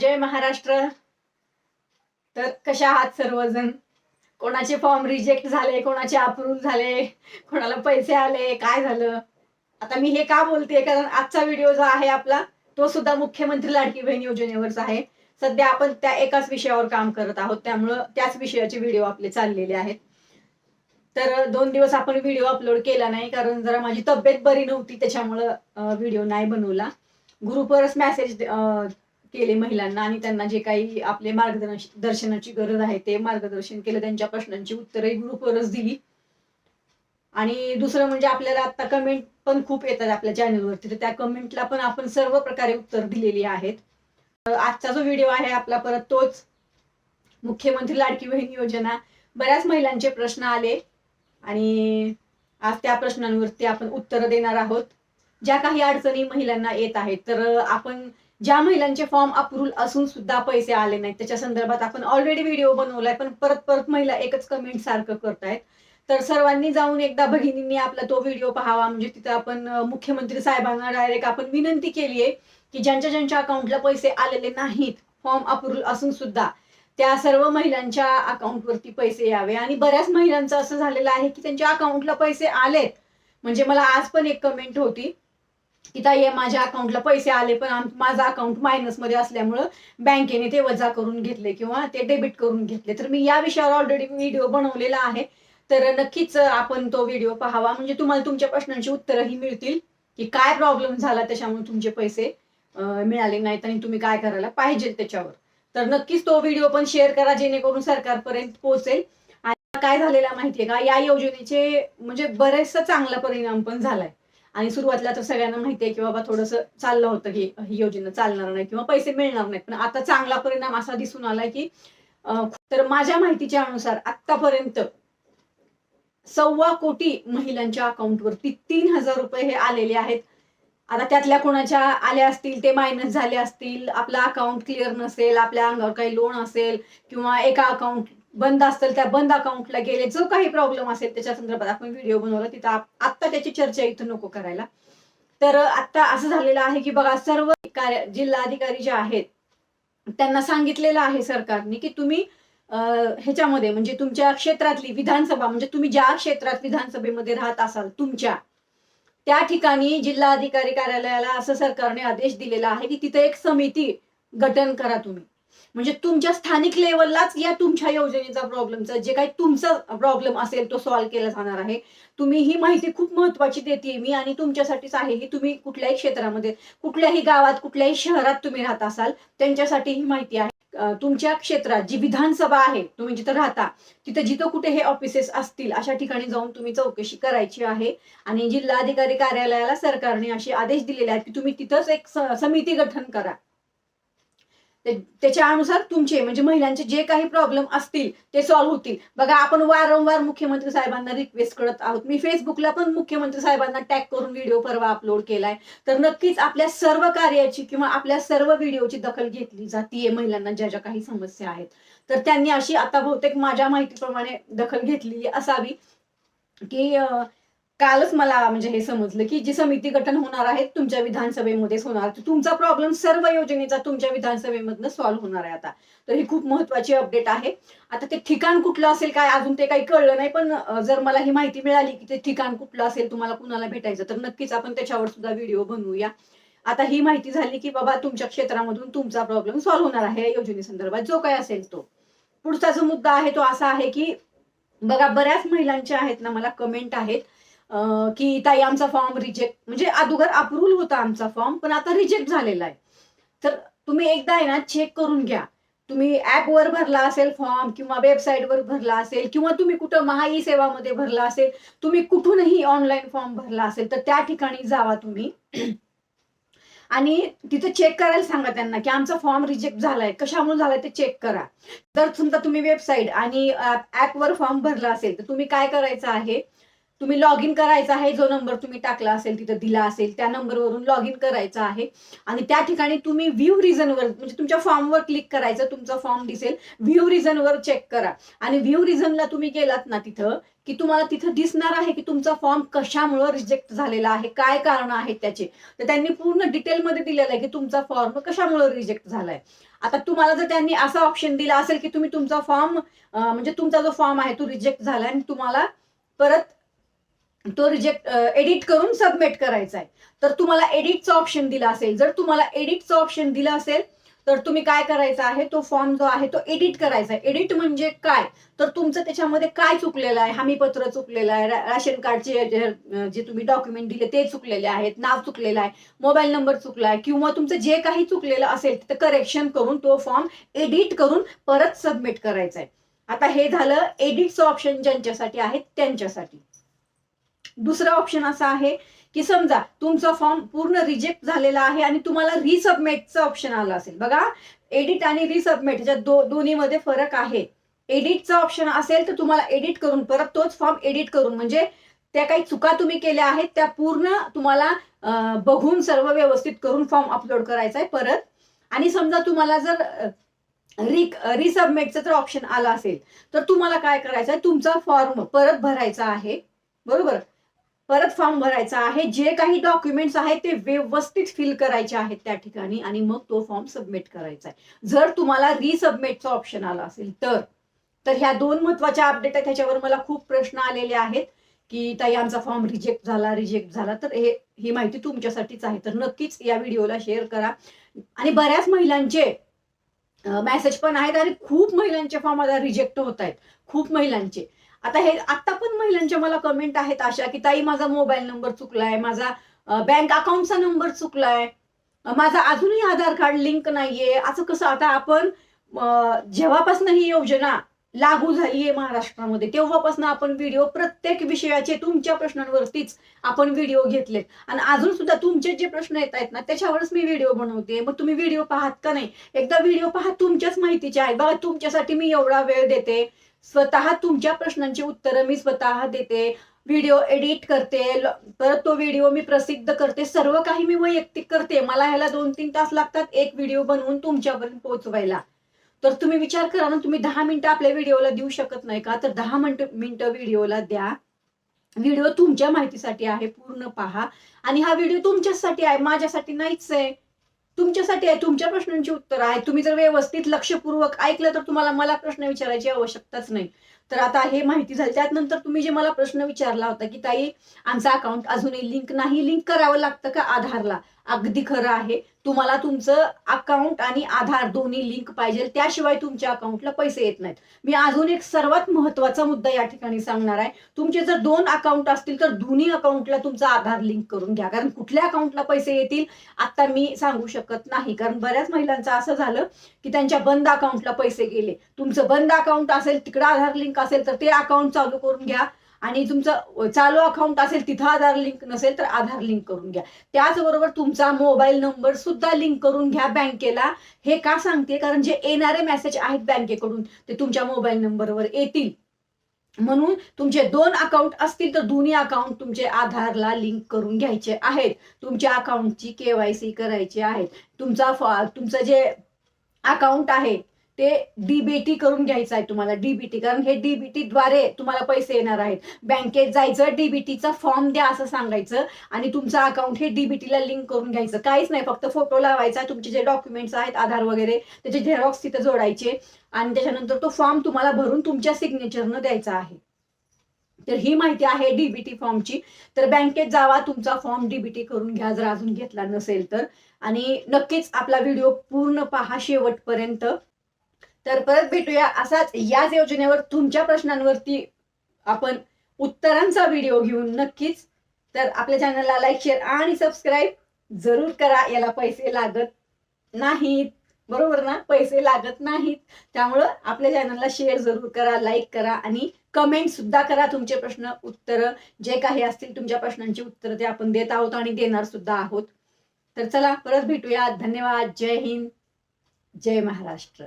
जय महाराष्ट्र. तर कशा आहात सर्वजण? कोणाचे फॉर्म रिजेक्ट झाले कोणाचे अप्रूव्ह झाले कोणाला पैसे आले काय झालं? आता मी हे का बोलते कारण आजचा व्हिडिओ जो आहे आपला तो सुद्धा मुख्यमंत्री लाडकी बहीण योजनेवरचा आहे. सध्या आपण त्या एकाच विषयावर काम करत आहोत. त्यामुळं त्याच विषयाचे व्हिडिओ आपले चाललेले आहेत. तर दोन दिवस आपण व्हिडिओ अपलोड केला नाही कारण जरा माझी तब्येत बरी नव्हती त्याच्यामुळं व्हिडिओ नाही बनवला. ग्रुपवरच मेसेज केले महिलांना आणि त्यांना जे काही आपले मार्गदर्शन दर्शनाची गरज आहे ते मार्गदर्शन केलं त्यांच्या प्रश्नांची उत्तरही ग्रुपवरच दिली. आणि दुसरं म्हणजे आपल्याला आता कमेंट पण खूप येतात आपल्या चॅनलवरती तर त्या कमेंटला पण आपण सर्व प्रकारे उत्तर दिलेली आहेत. आजचा जो व्हिडिओ आहे आपला परत तोच. मुख्यमंत्री लाडकी बहीण योजना. बऱ्याच महिलांचे प्रश्न आले. आणि आज त्या प्रश्नांवरती आपण उत्तर देणार आहोत. ज्या काही अडचणी महिलांना येत आहेत तर आपण ज्या महिलांचे फॉर्म अप्रूव्हल असून सुद्धा पैसे आले नाहीत. त्याच्या संदर्भात आपण ऑलरेडी व्हिडिओ बनवलाय पण परत परत महिला एकच कमेंट सारखं करतायत. तर सर्वांनी जाऊन एकदा भगिनींनी आपला तो व्हिडिओ पाहावा. म्हणजे तिथं आपण मुख्यमंत्री साहेबांना डायरेक्ट आपण विनंती केली आहे की ज्यांच्या ज्यांच्या अकाउंटला पैसे आलेले नाहीत फॉर्म अप्रूव्हल असून सुद्धा त्या सर्व महिलांच्या अकाउंटवरती पैसे यावे. आणि बऱ्याच महिलांचं असं झालेलं आहे की त्यांच्या अकाउंटला पैसे आलेत. म्हणजे मला आज पण एक कमेंट होती. की ताई माझ्या अकाउंटला पैसे आले पण माझा अकाउंट मायनसमध्ये असल्यामुळं बँकेने ते वजा करून घेतले किंवा ते डेबिट करून घेतले. तर मी या विषयावर ऑलरेडी व्हिडिओ बनवलेला आहे. तर नक्कीच आपण तो व्हिडिओ पाहावा. म्हणजे तुम्हाला तुमच्या प्रश्नांची उत्तरंही मिळतील की काय प्रॉब्लेम झाला त्याच्यामुळे तुमचे पैसे मिळाले नाहीत आणि तुम्ही काय करायला पाहिजे त्याच्यावर. तर नक्कीच तो व्हिडिओ पण शेअर करा जेणेकरून सरकारपर्यंत पोहोचेल. आणि काय झालेला माहितीये का? या योजनेचे म्हणजे बरेचसा चांगला परिणाम पण झालाय. आणि सुरुवातीला तर सगळ्यांना माहितीये की बाबा थोडस चाललं होतं की ही योजना चालणार नाही किंवा पैसे मिळणार नाहीत. पण आता चांगला परिणाम असा दिसून आलाय की तर माझ्या माहितीच्या अनुसार आतापर्यंत सव्वा कोटी महिलांच्या अकाउंटवरती तीन हजार रुपये हे आलेले आहेत. आता त्यातल्या कोणाच्या आल्या असतील ते मायनस झाले असतील आपला अकाउंट क्लिअर नसेल आपल्या अंगावर काही लोन असेल किंवा एका अकाउंट बंद असतील त्या बंद अकाउंटला गेले जो काही प्रॉब्लेम असेल त्याच्या संदर्भात आपण व्हिडिओ बनवला तिथं आत्ता त्याची चर्चा इथं नको करायला. तर आता असं झालेलं आहे की बघा सर्व कार्य जिल्हाधिकारी जे आहेत त्यांना सांगितलेलं आहे सरकारने की तुम्ही ह्याच्यामध्ये म्हणजे तुमच्या क्षेत्रातली विधानसभा म्हणजे तुम्ही ज्या क्षेत्रात विधानसभेमध्ये राहत असाल तुमच्या त्या ठिकाणी जिल्हाधिकारी कार्यालयाला असं सरकारने आदेश दिलेला आहे की तिथे एक समिती गठन करा तुम्ही. म्हणजे तुमच्या स्थानिक लेवललाच या तुमच्या योजनेचा प्रॉब्लेमचा जे काही तुमचा प्रॉब्लेम असेल तो सॉल्व्ह केला जाणार आहे. तुम्ही ही माहिती खूप महत्वाची देते मी आणि तुमच्यासाठीच आहे की तुम्ही कुठल्याही क्षेत्रामध्ये कुठल्याही गावात कुठल्याही शहरात तुम्ही राहत असाल त्यांच्यासाठी ही माहिती आहे. तुमच्या क्षेत्रात जी विधानसभा आहे तुम्ही जिथं राहता तिथं जिथं कुठे हे ऑफिसेस असतील अशा ठिकाणी जाऊन तुम्ही चौकशी करायची आहे. आणि जिल्हाधिकारी कार्यालयाला सरकारने असे आदेश दिलेले आहेत की तुम्ही तिथंच एक समिती गठन करा. त्याच्यानुसार तुमचे म्हणजे महिलांचे जे काही प्रॉब्लेम असतील ते सॉल्व्ह होतील. बघा आपण वारंवार मुख्यमंत्री साहेबांना रिक्वेस्ट करत आहोत. मी फेसबुकला पण मुख्यमंत्री साहेबांना टॅग करून व्हिडिओ परवा अपलोड केलाय. तर नक्कीच आपल्या सर्व कार्याची किंवा आपल्या सर्व व्हिडिओची दखल घेतली जातीये महिलांना ज्या ज्या काही समस्या आहेत. तर त्यांनी अशी आता बहुतेक माझ्या माहितीप्रमाणे दखल घेतलेली असावी की कालच मला म्हणजे हे समजलं की जी समिती गठन होणार आहे तुमच्या विधानसभेमध्येच होणार. तुमचा प्रॉब्लेम सर्व योजनेचा तुमच्या विधानसभेमधनं सॉल्व्ह होणार आहे आता. तर ही खूप महत्वाची अपडेट आहे. आता ते ठिकाण कुठलं असेल काय अजून ते काही कळलं नाही पण जर मला ही माहिती मिळाली की ते ठिकाण कुठलं असेल तुम्हाला कुणाला भेटायचं तर नक्कीच आपण त्याच्यावर सुद्धा व्हिडिओ बनवूया. आता ही माहिती झाली की बाबा तुमच्या क्षेत्रामधून तुमचा प्रॉब्लेम सॉल्व्ह होणार आहे या योजनेसंदर्भात. जो काय असेल तो. पुढचा जो मुद्दा आहे तो असा आहे की बघा बऱ्याच महिलांच्या आहेत ना मला कमेंट आहेत. की ताई आमचा फॉर्म रिजेक्ट म्हणजे अगोदर अप्रुव्ह होता आमचा फॉर्म पण आता रिजेक्ट झालेला आहे. तर तुम्ही एकदा आहे ना चेक करून घ्या. तुम्ही ऍपवर भरला असेल फॉर्म किंवा वेबसाईटवर भरला असेल किंवा तुम्ही कुठं महा ई सेवामध्ये भरला असेल तुम्ही कुठूनही ऑनलाईन फॉर्म भरला असेल तर त्या ठिकाणी जावा तुम्ही. आणि तिथे चेक करायला सांगा त्यांना की आमचा फॉर्म रिजेक्ट झालाय. कशामुळे झालाय ते चेक करा. जर समजा तुम्ही वेबसाईट आणि ऍपवर फॉर्म भरला असेल तर तुम्ही काय करायचं आहे? तुम्ही लॉग इन करायचा आहे जो नंबर तुम्ही टाकला असेल तिथं दिला असेल त्या नंबरवरून लॉग इन करायचं आहे. आणि त्या ठिकाणी तुम्ही व्ह्यू रिझनवर म्हणजे तुमच्या फॉर्मवर क्लिक करायचं तुमचा फॉर्म दिसेल व्ह्यू रिझनवर चेक करा. आणि व्ह्यू रिझनला तुम्ही गेलात ना तिथं की तुम्हाला तिथं दिसणार आहे की तुमचा फॉर्म कशामुळं रिजेक्ट झालेला आहे काय कारण आहेत त्याचे. तर त्यांनी पूर्ण डिटेलमध्ये दिलेलं आहे की तुमचा फॉर्म कशामुळे रिजेक्ट झालाय. आता तुम्हाला जर त्यांनी असा ऑप्शन दिला असेल की तुम्ही तुमचा फॉर्म म्हणजे तुमचा जो फॉर्म आहे तो रिजेक्ट झाला आणि तुम्हाला परत तो रिजेक्ट एडिट करून सबमिट करायचा आहे तर तुम्हाला एडिटचा ऑप्शन दिला असेल. जर तुम्हाला एडिटचा ऑप्शन दिला असेल तर तुम्ही काय करायचं आहे? तो फॉर्म जो आहे तो एडिट करायचा आहे एडिट म्हणजे काय? तर तुमचं त्याच्यामध्ये काय चुकलेलं आहे? हमीपत्र चुकलेलं आहे. राशन कार्डचे जे- तुम्ही डॉक्युमेंट दिले ते चुकलेले आहेत. नाव चुकलेलं आहे. मोबाईल नंबर चुकला आहे. किंवा तुमचं जे काही चुकलेलं असेल ते करेक्शन करून तो फॉर्म एडिट करून परत सबमिट करायचा आहे आता हे झालं एडिटचं ऑप्शन ज्यांच्यासाठी आहे त्यांच्यासाठी. दुसरा ऑप्शन असा आहे की समजा तुमचा फॉर्म पूर्ण रिजेक्ट झालेला आहे आणि तुम्हाला रिसबमिटचं ऑप्शन आलं असेल. बघा एडिट आणि रिसबमिट ज्या दो दोन्हीमध्ये फरक आहे. एडिटचा ऑप्शन असेल तर तुम्हाला एडिट करून परत तोच फॉर्म एडिट करून म्हणजे त्या काही चुका तुम्ही केल्या आहेत त्या पूर्ण तुम्हाला बघून सर्व व्यवस्थित करून फॉर्म अपलोड करायचा आहे परत. आणि समजा तुम्हाला जर रि रिसबमिटचं जर ऑप्शन आलं असेल तर तुम्हाला काय करायचं आहे? तुमचा फॉर्म परत भरायचा आहे. बरोबर? परत फॉर्म भरायचा आहे. जे काही डॉक्युमेंट्स आहेत ते व्यवस्थित फिल करायचे आहेत त्या ठिकाणी आणि मग तो फॉर्म सबमिट करायचा आहे. जर तुम्हाला रिसबमिटचा ऑप्शन आला असेल तर तर ह्या दोन महत्त्वाच्या अपडेट आहेत त्याच्यावर मला खूप प्रश्न आलेले आहेत की ताई आमचा फॉर्म रिजेक्ट झाला रिजेक्ट झाला तर हे ही माहिती तुमच्यासाठीच आहे. तर नक्कीच या व्हिडिओला शेअर करा. आणि बऱ्याच महिलांचे मेसेज पण आहेत आणि खूप महिलांचे फॉर्म आता रिजेक्ट होत आहेत. खूप महिलांचे. आता हे आता पण महिलांच्या मला कमेंट आहेत अशा की ताई माझा मोबाईल नंबर चुकलाय माझा बँक अकाउंटचा नंबर चुकलाय माझा अजूनही आधार कार्ड लिंक नाहीये. असं कसं आता आपण जेव्हापासून ही योजना लागू झाली आहे महाराष्ट्रामध्ये तेव्हापासून आपण व्हिडिओ प्रत्येक विषयाचे तुमच्या प्रश्नांवरतीच आपण व्हिडिओ घेतलेत. आणि अजून सुद्धा तुमचे जे प्रश्न येत आहेत ना त्याच्यावरच मी व्हिडिओ बनवते. मग तुम्ही व्हिडिओ पाहत का नाही? एकदा व्हिडिओ पहा तुमच्याच माहितीचे आहेत बघा तुमच्यासाठी मी एवढा वेळ देते. स्वतः तुमच्या प्रश्नांची उत्तरं मी स्वतः देते व्हिडिओ एडिट करते परत तो व्हिडिओ मी प्रसिद्ध करते सर्व काही मी वैयक्तिक करते. मला ह्याला दोन तीन तास लागतात एक व्हिडिओ बनवून तुमच्यापर्यंत पोहोचवायला. तर तुम्ही विचार करा ना तुम्ही दहा मिनिटं आपल्या व्हिडिओला देऊ शकत नाही का? तर दहा मिनिटं मिनिटं व्हिडिओला द्या. व्हिडिओ तुमच्या माहितीसाठी आहे पूर्ण पहा. आणि हा व्हिडिओ तुमच्यासाठी आहे माझ्यासाठी नाहीच आहे. तुमच्यासाठी आहे तुमच्या प्रश्नांची उत्तर आहे. तुम्ही जर व्यवस्थित लक्षपूर्वक ऐकलं तर तुम्हाला मला प्रश्न विचारायची आवश्यकताच नाही. तर आता हे माहिती झाली. त्यानंतर तुम्ही जे मला प्रश्न विचारला होता की ताई आमचा अकाउंट अजूनही लिंक नाही. लिंक करावं लागतं का आधारला? अगदी खरं आहे. तुम्हाला तुमचं अकाउंट आणि आधार दोन्ही लिंक पाहिजे. त्याशिवाय तुमच्या अकाउंटला पैसे येत नाहीत. मी अजून एक सर्वात महत्त्वाचा मुद्दा या ठिकाणी सांगणार आहे. तुमचे जर दोन अकाउंट असतील तर दोन्ही अकाउंटला तुमचा आधार लिंक करून घ्या. कारण कुठल्या अकाउंटला पैसे येतील आता मी सांगू शकत नाही. कारण बऱ्याच महिलांचं असं झालं की त्यांच्या बंद अकाउंटला पैसे गेले. तुमचं बंद अकाउंट असेल तिकडं आधार लिंक असेल तर ते अकाउंट चालू करून घ्या. आणि तुमचं चालू अकाउंट असेल तिथं आधार लिंक नसेल तर आधार लिंक करून घ्या. त्याचबरोबर तुमचा मोबाईल नंबर सुद्धा लिंक करून घ्या बँकेला. हे का सांगते? कारण जे येणारे मेसेज आहेत बँकेकडून ते तुमच्या मोबाईल नंबरवर येतील. म्हणून तुमचे दोन अकाउंट असतील तर दोन्ही अकाउंट तुमचे आधारला लिंक करून घ्यायचे आहेत. तुमच्या अकाउंटची केवायसी करायची आहे तुमचा फॉ- तुमचं जे अकाउंट आहे ते डीबीटी करून घ्यायचं आहे तुम्हाला डीबीटी कारण हे डीबीटी द्वारे तुम्हाला पैसे येणार आहेत. बँकेत जायचं डीबीटीचा फॉर्म द्या असं सांगायचं आणि तुमचं अकाउंट हे डीबीटीला लिंक करून घ्यायचं. काहीच नाही फक्त फोटो लावायचा तुमचे जे डॉक्युमेंट्स आहेत आधार वगैरे त्याचे झेरॉक्स तिथे जोडायचे आणि त्याच्यानंतर तो फॉर्म तुम्हाला भरून तुमच्या सिग्नेचरनं द्यायचा आहे. तर ही माहिती आहे डीबीटी फॉर्मची तर बँकेत जावा तुमचा फॉर्म डीबीटी करून घ्या जर अजून घेतला नसेल तर. आणि नक्कीच आपला व्हिडिओ पूर्ण पहा शेवटपर्यंत. तर परत भेटूया असाच याच योजनेवर तुमच्या प्रश्नांवरती आपण उत्तरांचा व्हिडिओ घेऊन नक्कीच. तर आपल्या चॅनलला लाईक शेअर आणि सबस्क्राईब जरूर करा. याला पैसे लागत नाहीत. बरोबर ना? पैसे लागत नाहीत. त्यामुळं आपल्या चॅनलला शेअर जरूर करा लाईक करा आणि कमेंट सुद्धा करा तुमचे प्रश्न उत्तर. जे काही असतील तुमच्या प्रश्नांची उत्तर ते आपण देत आहोत आणि देणार सुद्धा आहोत. तर चला परत भेटूया. धन्यवाद. जय हिंद. जय महाराष्ट्र.